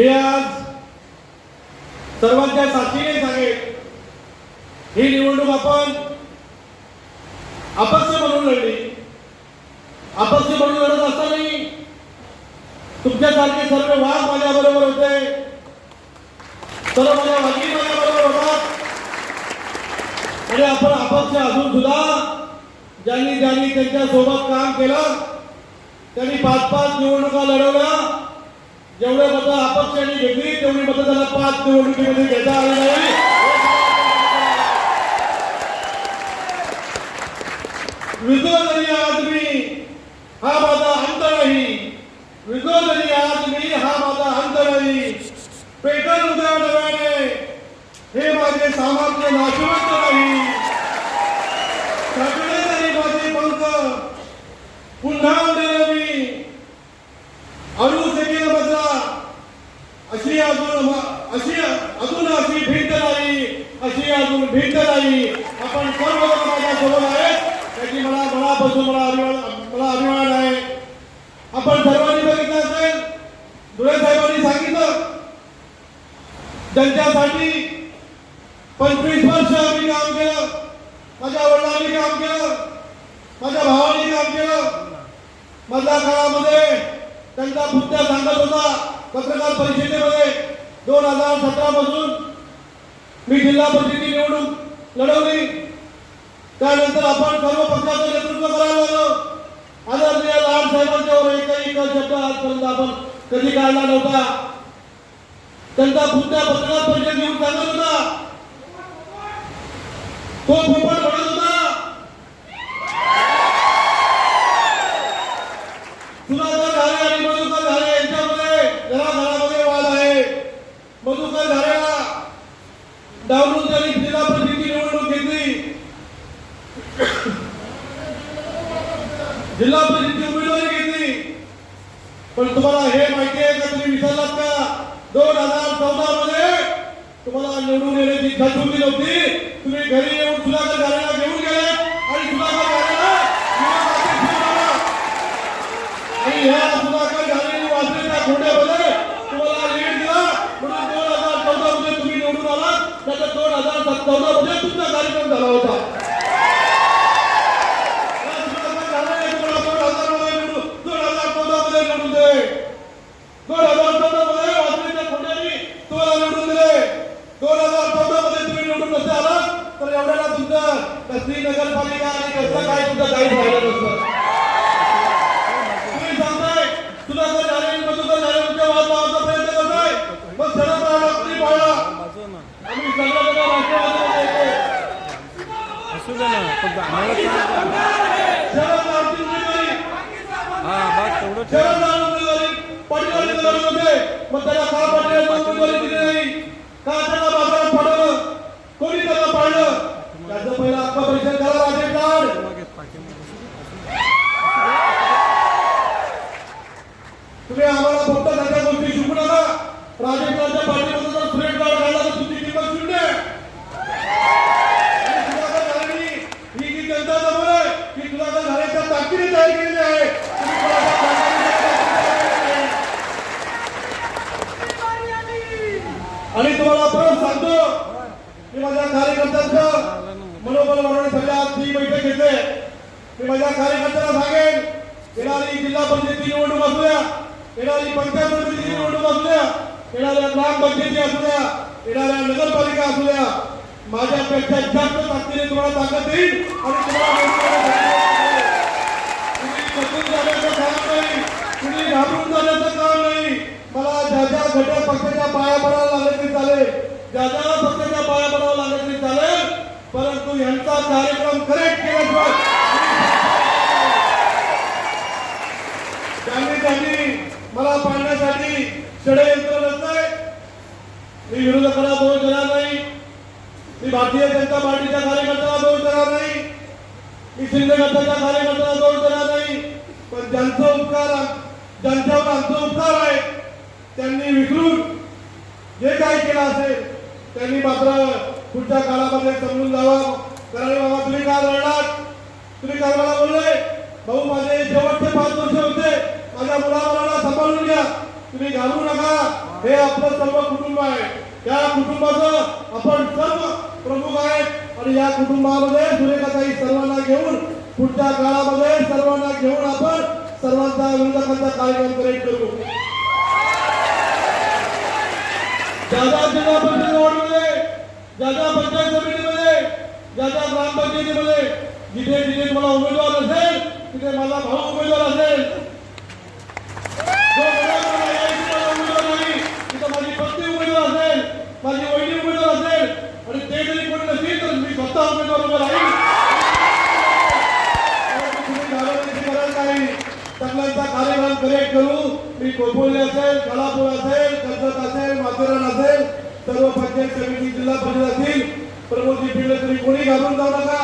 मी आज सर्वांच्या साथीने सांगेल ही निवडणूक आपण अपक्ष म्हणून लढली. अपक्ष म्हणून लढत असतानाही तुमच्यासारखे सर्व वाद माझ्याबरोबर होते. सर्व माझ्या वागी माझ्याबरोबर होतात. आणि आपण अपक्ष असून सुद्धा ज्यांनी ज्यांनी त्यांच्यासोबत काम केलं त्यांनी पाच पाच निवडणुका लढवल्या. जेवढे मतं अपक्षांनी घेतली तेवढी मतं त्याला पाच निवडणुकीमध्ये घेता आली नाही. विजोदरी आदमी हा माझा अंत नाही विजोदरी आदमी हा माझा अंत नाही पेटल उद्या हे माझे सामर्थ्य नाशवंत नाही. सगळे तरी माझे पंख पुन्हा उडेल मी. अरुण शकेल बदला अशी अजून अशी अजून अशी भिंत नाही अशी अजून भिंत नाही. आपण सर्व माझ्यासोबत आहे आहेत. त्याची मला मनापासून मला अभिमान मला अभिमान आहे. आपण सर्वांनी बघितलं असेल धुळे साहेबांनी सांगितलं ज्यांच्यासाठी पंचवीस वर्ष आम्ही काम केलं. माझ्या वडिलांनी काम केलं. माझ्या भावाने काम केलं. मधल्या काळामध्ये त्यांचा मुद्दा सांगत होता पत्रकार परिषदेमध्ये. दोन हजार सतरा पासून मी जिल्हा परिषदेची निवडणूक लढवली. त्यानंतर आपण सर्व पक्षाचं नेतृत्व करायला लागलो. आदरणीय लहान साहेबांच्यावर एकही शब्द आजपर्यंत आपण कधी काढला नव्हता. त्यांचा पुढच्या पत्रकार परिषद घेऊन सांगत होता. तो पोपट म्हणत होता सुधाकर घारे आणि मधुकर घारे यांच्यामध्ये घराघरामध्ये वाद आहे मधुकर घारेला डावलून त्यांनी जिल्हा परिषदेची निवडणूक घेतली. जिल्हा परिषदेची उमेदवारी घेतली. पण तुम्हाला हे माहिती आहे का तुम्ही विसरलात का? दोन हजार चौदा मध्ये तुम्हाला निवडून येण्याची इच्छा ठेवली नव्हती. तुम्ही घरी येऊन सुधाकर झालेला घेऊन गेले आणि सुधाकर घारेला विरोधात घेऊन आला. आणि ह्या सुधाकर घालेली वाचलेल्या खोड्यामध्ये तुम्हाला लीड दिला म्हणून दोन हजार चौदा मध्ये तुम्ही निवडून आलात त्याचा दोन हजार चौदा मध्ये तुमचा कार्यक्रम झाला होता या सुधाकर घालेले तुम्हाला दोन हजारमध्ये निवडून दोन हजार चौदा मध्ये निवडून दिले दोन हजार चौदा मध्ये वाचलेल्या खोड्यांनी तुम्हाला निवडून दिले दोन हजार चौदा मध्ये तुम्ही निवडून नसते आलात तर एवढ्याला तुमचं कसली नगरपालिका आणि कसलं काय तुमचं काही राहिलं नसतं तुम्ही सांगताय सुधाकर झाले आणि मधुकर झाले तुमच्या वाद लावायचा प्रयत्न करताय मग शरद पवार तुम्ही पाळला आम्ही सगळं जण राष्ट्रवादीमध्ये येतो. असू दे ना फक्त आम्हाला सांग. शरद पवारची उमेदवारी हा बस तेवढं ठेव. शरद पवार उमेदवारी पाटील उमेदवारी होते मग त्याला का पाटील उमेदवारी दिली नाही का त्याला बाजारात पाडलं कोणी त्याला पाळलं? त्याचं पहिलं आत्मपरीक्षण करा राजेश लाड मागे पाठीमागे. तुम्ही आम्हाला फक्त त्याच्या गोष्टी शिकू नका राजेशांच्या पाठीमध्ये जर सुरेश गाड घालला तर तुमची किंमत शून्य आहे. आणि सुधाकर घालेंनी ही जी जनता जमवली आहे, ही सुधाकर घालेच्या ताकदीने तयार केलेली आहे तुम्ही कोणाच्या ताकदीने तयार केलेली नाही. आणि तुम्हाला परत सांगतो की माझ्या कार्यकर्त्यांचं मनोबल वाढवण्यासाठी आज ही बैठक घेते मी माझ्या कार्यकर्त्यांना सांगेन येणारी जिल्हा पंचायती निवडणूक असू द्या येणारी पंचायत समितीची निवडणूक असू द्या येणाऱ्या ग्रामपंचायती असू द्या येणाऱ्या नगरपालिका असू द्या माझ्यापेक्षा जास्त ताकदीने तुम्हाला ताकद देईल आणि तुम्हाला निवडून घाबरून जाण्याचं काम नाही. मला ज्या ज्या घटक पक्ष पाया पडायला लागले तरी चालेल ज्या ज्या पक्षाच्या पाया पडावं लागले तरी चालेल परंतु यांचा कार्यक्रम करेक्ट केल्याशिवाय त्यांनी त्यांनी करण्यासाठी षडयंत्र रचलंय मी विरोधकाला दोष देणार नाही. मी भारतीय जनता पार्टीच्या कार्यकर्त्याला दोष देणार नाही. मी शिंदे गटाच्या कार्यकर्त्याला दोष देणार नाही. पण ज्यांचा उपकार ज्यांच्यावर आमचा उपकार आहे त्यांनी विसरून जे काही केलं असेल त्यांनी मात्र पुढच्या काळामध्ये समजून जावं. कारण बाबा तुम्ही काय रडणार तुम्ही काय मला बोलले भाऊ माझे शेवटचे पाच वर्ष होते. माझ्या मुलाबाळाला सांभाळून घ्या. तुम्ही घालू नका. हे आपलं सर्व कुटुंब आहे. त्या कुटुंबाचं आपण सर्व प्रमुख आहेत. आणि या कुटुंबामध्ये सुरेखाताई सर्वांना घेऊन पुढच्या काळामध्ये सर्वांना घेऊन आपण सर्वांचा विरोधकांचा कार्यक्रम करेक्ट करू ज्यादा जिल्हा परिषद वॉर्डमध्ये ज्यादा पंचायत समितीमध्ये ज्यादा ग्रामपंचायतीमध्ये जिथे जिथे मला उमेदवार असेल तिथे माझा भाऊ उमेदवार असेल जो मला यायची मला उमेदवार नाही तिथं माझी पत्नी उमेदवार असेल माझी वहिनी उमेदवार असेल आणि ते जरी कोणी नसेल तर मी स्वतः उमेदवार उभा राहील त्यामुळे तुम्ही घाबरण्याची गरज नाही चांगल्यांचा कार्यक्रम करेक्ट करू कोथोली असेल कलापूर असेल कर्जत असेल माथेरान असेल सर्व पंचायत समिती जिल्हा परिषद असतील प्रमोदजी पिढे तरी कोणी घाबरून जाऊ नका.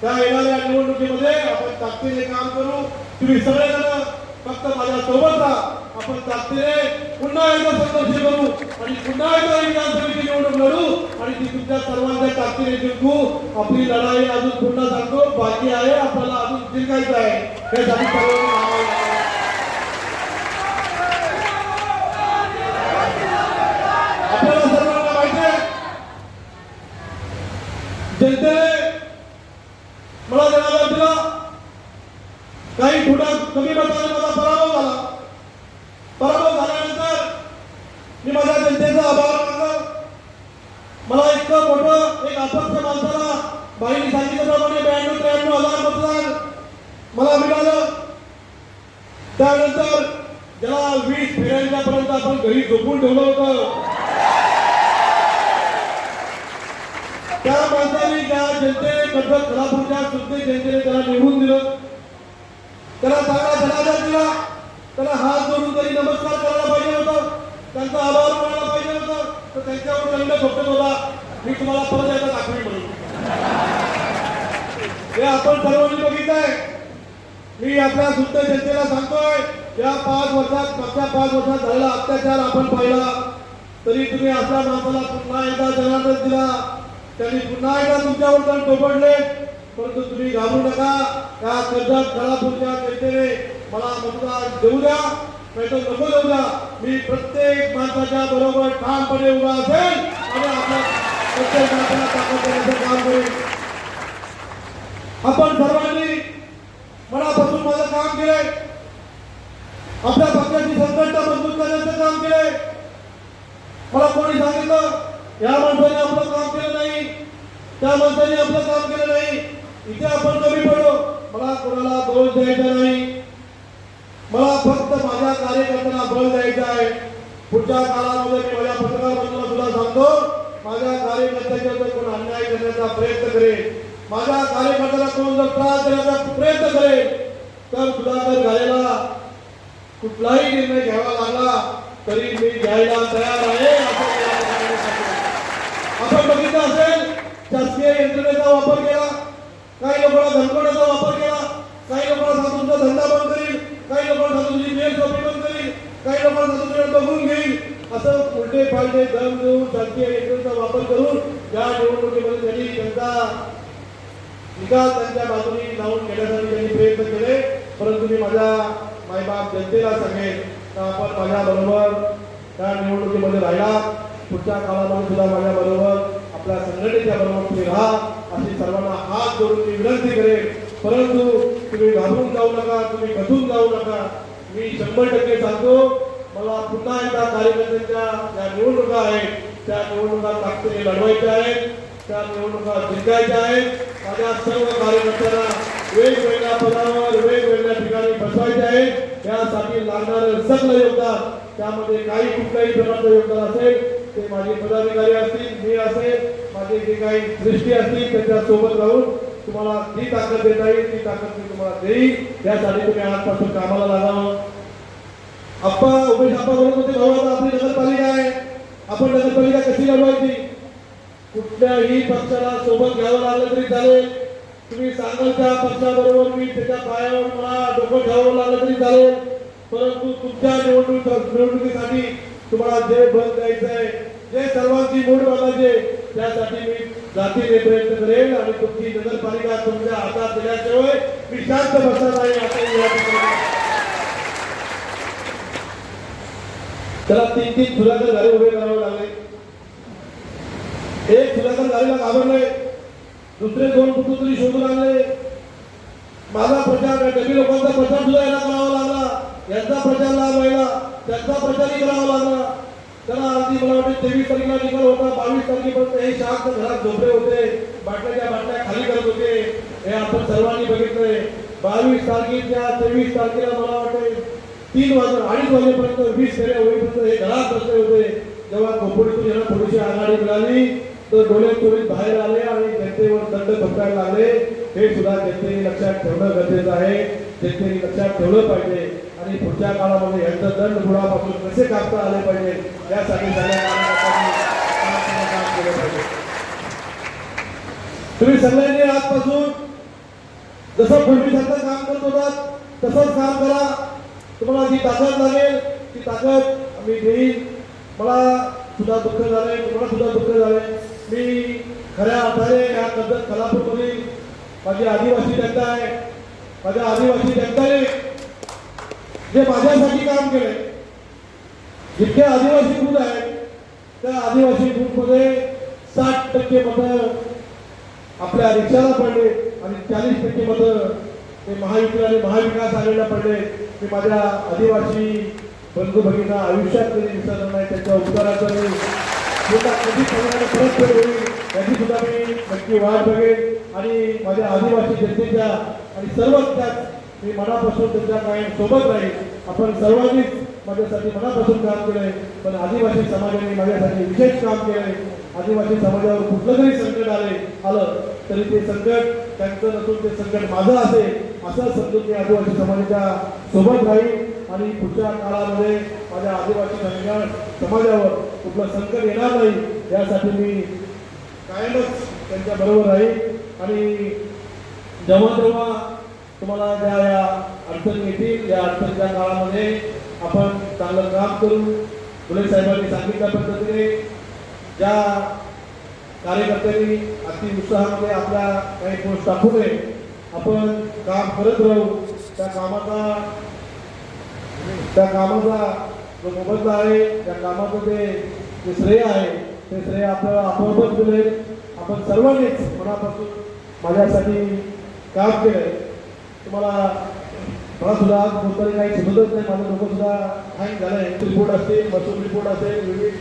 त्या येणाऱ्या निवडणुकीमध्ये आपण ताकदीने काम करू. तुम्ही सगळेजण फक्त माझ्या सोबत राहा. आपण ताकदीने पुन्हा एकदा संघर्ष करू आणि पुन्हा एकदा विधान समिती निवडणूक लढू आणि ती तुमच्या सर्वांच्या ताकदीने जिंकू. आपली लढाई अजून पुन्हा सांगतो. बाकी आहे आपल्याला अजून जिंकायचं आहे. हे साठी सर्वांनी मागावं लागेल. आपल्याला सर्वांना माहिती आहे जनतेने मला जनादेश दिला. काही थोड्या कमी मताने माझा पराभव झाला. पराभव झाल्यानंतर मी माझ्या जनतेचा आभार मानलो मला इतकं मोठं एक अपक्ष माणसाला बाईने सांगितल्याप्रमाणे ब्याण्णव त्र्याण्णव हजार मतदान मला मिळालं. त्यानंतर ज्याला वीस फेऱ्यांच्यापर्यंत आपण घरी झोपून ठेवलं होतं. त्या माणसाने त्या जनतेने कर्जत खलापूरच्या सुद्धा जनतेने त्याला निवडून दिलं. त्याला चांगला धनादेश दिला. त्याला हात जोडून तरी नमस्कार करायला पाहिजे होतं. त्यांचा आभार मानायला पाहिजे होतं. तर त्यांच्यावर दंड फक्त होता मी तुम्हाला परत एकदा दाखवी म्हणून. हे आपण सर्वांनी बघितलंय. मी आपल्या सुद्धा जनतेला सांगतोय या पाच वर्षात मागच्या पाच वर्षात झालेला अत्याचार आपण पाहिला. तरी तुम्ही अशा माणसाला पुन्हा एकदा जनादेश दिला. त्यांनी पुन्हा एकदा तुमच्यावर तर टोपडले परंतु तुम्ही घाबरू नका. या कर्जात खळापूरच्या जनतेने मला मतदान देऊ द्या. नाही तर नको देऊ द्या. मी प्रत्येक माणसाच्या बरोबर ठामपणे उभा असेल आणि आपल्या प्रत्येक माणसाला ताकद देण्याचं काम करेल आपण सर्वांनी मनापासून माझं काम केले आपल्या पक्षाची संघटना मजबूत करण्याचं काम केले मला कोणी सांगितलं या माणसाने आपलं काम केलं नाही. त्या माणसाने आपलं काम केलं नाही. इथे आपण कमी पडलो. मला कोणाला दोष द्यायचा नाही. मला फक्त माझ्या कार्यकर्त्यांना बळ द्यायचा आहे. पुढच्या काळामध्ये मी माझ्या पत्रकार सुद्धा सांगतो माझ्या कार्यकर्त्याच्या जर कोण अन्याय करण्याचा प्रयत्न करेल माझ्या कार्यकर्त्याला कोण जर त्रास देण्याचा प्रयत्न करेल तर सुधाकर घालेला कुठलाही निर्णय घ्यावा लागला तरी मी घ्यायला तयार आहे. असं आपण बघितलं असेल शासकीय यंत्रणेचा वापर केला काही लोकांना धमकवण्याचा वापर केला काही लोकांना सांगतो तुमचा धंदा बंद करील काही लोकांना सांगतो तुझी मेल शॉपिंग बंद करील काही लोकांना सांगतो बघून घेईल. असं उलटे फालटे दम देऊन शासकीय यंत्रणेचा वापर करून या निवडणुकीमध्ये त्यांनी त्यांचा निकाल त्यांच्या बाजूने लावून घेण्यासाठी त्यांनी प्रयत्न केले. परंतु मी माझ्या मायबाप जनतेला सांगेल का आपण माझ्या बरोबर त्या निवडणुकीमध्ये राहिला पुढच्या काळामध्ये सुद्धा माझ्या बरोबर आपल्या संघटनेच्या बरोबर तुम्ही राहा अशी सर्वांना हात जोडून मी विनंती करेन. परंतु तुम्ही घाबरून जाऊ नका तुम्ही खचून जाऊ नका. मी शंभर टक्के सांगतो मला पुन्हा एकदा कार्यकर्त्यांच्या ज्या निवडणुका आहेत त्या निवडणुका ताकदीने लढवायच्या आहेत त्या निवडणुका जिंकायच्या आहेत. माझ्या सर्व कार्यकर्त्यांना वेगवेगळ्या पदावर वेगवेगळ्या ठिकाणी बसवायचे आहे. त्यासाठी लागणारं सगळं योगदान त्यामध्ये काही कुठल्याही प्रकारचं योगदान असेल ते माझे पदाधिकारी असतील मी असेल माझे जे काही दृष्टी असतील त्यांच्यासोबत राहून तुम्हाला जी ताकद देता येईल ती ताकद मी तुम्हाला देईल त्यासाठी तुम्ही आजपासून कामाला लागावं आप्पा उमेश आप्पा बोलत होते भाऊ आता आपली नगरपालिका आहे? आपण नगरपालिका कशी लढवायची? कुठल्याही पक्षाला सोबत घ्यावं लागलं तरी चालेल. तुम्ही सांगाल त्या पक्षाबरोबर मी त्याच्या पायावर मला डोकं ठेवावं लागलं तरी चालेल. परंतु तुमच्या निवडणूक निवडणुकीसाठी तुम्हाला जे बल द्यायचं आहे जे सर्वांची मूड बांधायचे त्यासाठी मी जातीने प्रयत्न करेन आणि तुमची नगरपालिका तुमच्या हातात दिल्याशिवाय मी शांत बसत नाही असं या त्याला तीन तीन सुधाकर गाडी उभे करावे लागले. एक सुधाकर गाडीला घाबरले दुसरे दोन कुठून शोधू लागले. माझा प्रचार डबी लोकांचा प्रचार सुद्धा याला करावा लागला. यांचा प्रचार लाभ व्हायला त्यांचा प्रचारही करावा लागला त्याला अगदी मला वाटते तेवीस तारखेला निकाल होता बावीस तारखेपर्यंत हे शांत घरात झोपले होते बाटल्याच्या बाटल्या खाली करत होते. हे आपण सर्वांनी बघितलंय. बावीस तारखेच्या तेवीस तारखेला मला वाटते तीन वाजता अडीच वाजेपर्यंत वीस फेऱ्या होईपर्यंत हे घरात बसले होते. जेव्हा कोपडीतून यांना थोडीशी आघाडी मिळाली तर डोळे चोरीत बाहेर आले आणि जनतेवर दंड ठोकायला लागले हे सुद्धा जनतेने लक्षात ठेवणं गरजेचं आहे. जनतेने लक्षात ठेवलं पाहिजे. आणि पुढच्या काळामध्ये यांचं दंड बुडापासून कसे कापता आले पाहिजे यासाठी सगळ्या काम केलं पाहिजे. तुम्ही सगळ्यांनी आजपासून जसं पूर्वीसारखं काम करत होतात तसंच काम करा. तुम्हाला जी ताकद लागेल ती ताकद आम्ही देईन. मला सुद्धा दुःख झाले तुम्हाला सुद्धा दुःख झाले मी खऱ्या अर्थाने या कर्जत कलापूरमधील माझी आदिवासी जनता आहे. माझ्या आदिवासी जनताने जे माझ्यासाठी काम केले जितके आदिवासी ग्रुप आहेत त्या आदिवासी ग्रुपमध्ये साठ टक्के मतं आपल्या रिक्षाला पडले आणि चाळीस टक्के मत ते महायुती आणि महाविकास आघाडीला पडले. ते माझ्या आदिवासी बंधू भगिना आयुष्यात कधी विसरणार नाही त्यांच्या उपकाराचं मी सुद्धा कधी सगळ्यांना परत होईल याची सुद्धा मी नक्की वाट बघेन. आणि माझ्या आदिवासी जनतेच्या आणि सर्वच त्यात मी मनापासून त्यांच्या कायम सोबत राहील. आपण सर्वांनीच माझ्यासाठी मनापासून काम केलंय. पण आदिवासी समाजाने माझ्यासाठी विशेष काम केलंय. आदिवासी समाजावर कुठलं जरी संकट आले आलं तरी ते संकट त्यांचं नसून ते संकट माझं असेल असं समजून मी आदिवासी समाजाच्या सोबत राहील. आणि पुढच्या काळामध्ये माझ्या आदिवासी धनगर समाजावर कुठलं संकट येणार नाही यासाठी मी कायमच त्यांच्या बरोबर राहील. आणि जेव्हा जेव्हा तुम्हाला ज्या या अडचणी येतील या अडचणीच्या काळामध्ये आपण चांगलं काम करू. फुले साहेबांनी सांगितल्या पद्धतीने ज्या कार्यकर्त्यांनी अति उत्साहामध्ये आपल्या काही पोस्ट टाकू नये आपण काम करत राहू. त्या कामाचा त्या कामाचा जो मोबदला आहे त्या कामाचं ते जे श्रेय आहे ते श्रेय आपल्याला आपोआपच मिळेल. आपण सर्वांनीच मनापासून माझ्यासाठी काम केलं तुम्हाला मला सुद्धा आज बोलताना काही सुचतच नाही. माझं डोकं सुद्धा हँग झालंय. रिपोर्ट असतील मसूर रिपोर्ट असेल विविध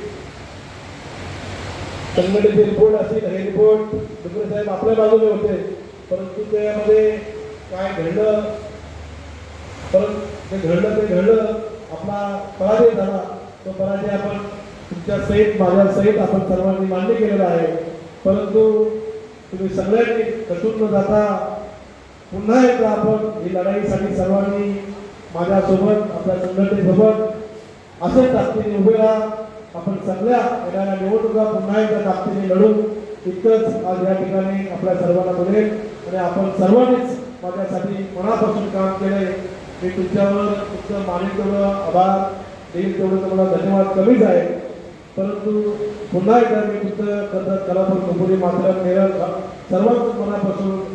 संघटनेचे रिपोर्ट असतील हे रिपोर्ट डुकरे साहेब आपल्या बाजूने होते. परंतु त्यामध्ये काय घडलं? परंतु ते घडलं ते घडलं. आपला पराजय झाला. तो पराजय आपण तुमच्या सहित माझ्या सहित आपण सर्वांनी मान्य केलेला आहे. परंतु तुम्ही सगळ्यांनी कसून न जाता पुन्हा एकदा आपण ही लढाईसाठी सर्वांनी माझ्यासोबत आपल्या संघटनेसोबत असेच ताकदीने उभे राहा. आपण सगळ्या येणाऱ्या निवडणुका पुन्हा एकदा ताकदीने लढू. इतकंच आज या ठिकाणी आपल्या सर्वांना बोलेल आणि आपण सर्वांनीच माझ्यासाठी मनापासून काम केलंय. मी तुमच्यावर तुमचं मानेल तेवढं आभार. देईल तेवढं तुम्हाला धन्यवाद कमीच आहे. परंतु पुन्हा एकदा मी तुमचं कर्जत कलापूर कंपनी मात्र केरळ सर्वांचं मनापासून